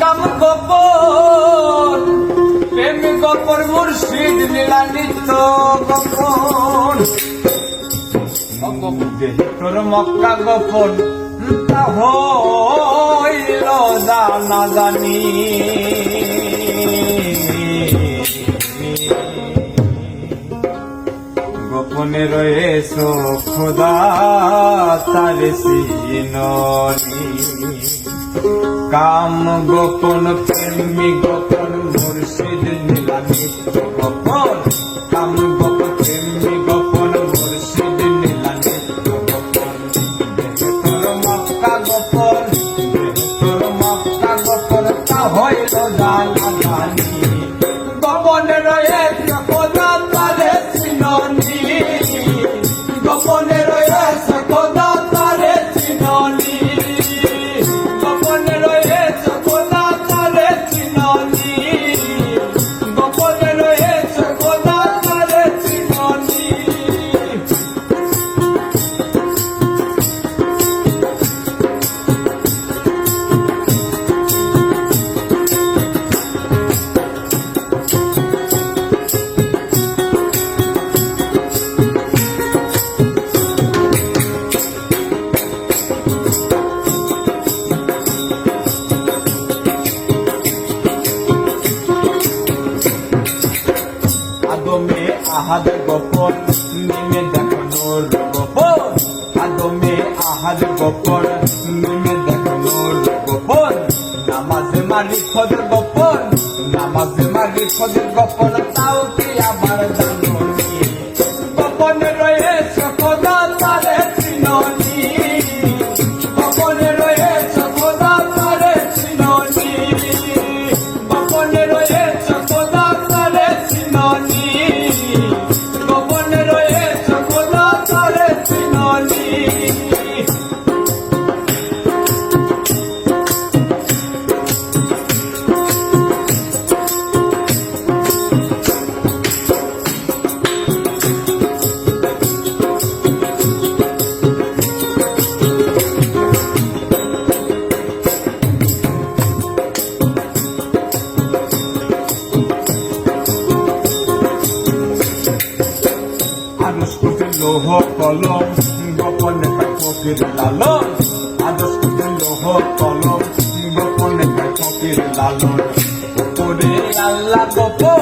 কাম গোপন প্রেম গোপন মুর্শিদ লীলা নিত্য গোপন। তোর মক্কা গোপন হইল জানা জানি। গোপনে রয়েছ খোদা, তার কাম গোপন, প্রেমী গোপন, মুর্শিদ নীলানি গোপন। কাম গোপন, প্রেমী গোপন, মুর্শিদ নীলানি গোপন। তোর মক্কা গোপন তোর মক্কা গোপন, তা হইল জানা জানি। গোপনে রয়েছে গোপনে রয়েছে আদমে আহাদ গোপন, নিমে দেখানোর গোপন আদমে আহাদ গোপন, নিমে দেখানোর গোপন নামাজ মারি খোঁজের গোপন, নামাজ মারি খোঁজের গোপন, তাও কি আবার আদর্শ কোটে লোহ কলম, গোপনে ফকির লালন। আদর্শ কোটে লোহ কলম, গোপনে ফকির লালন। উপরে আল্লাহ গোপন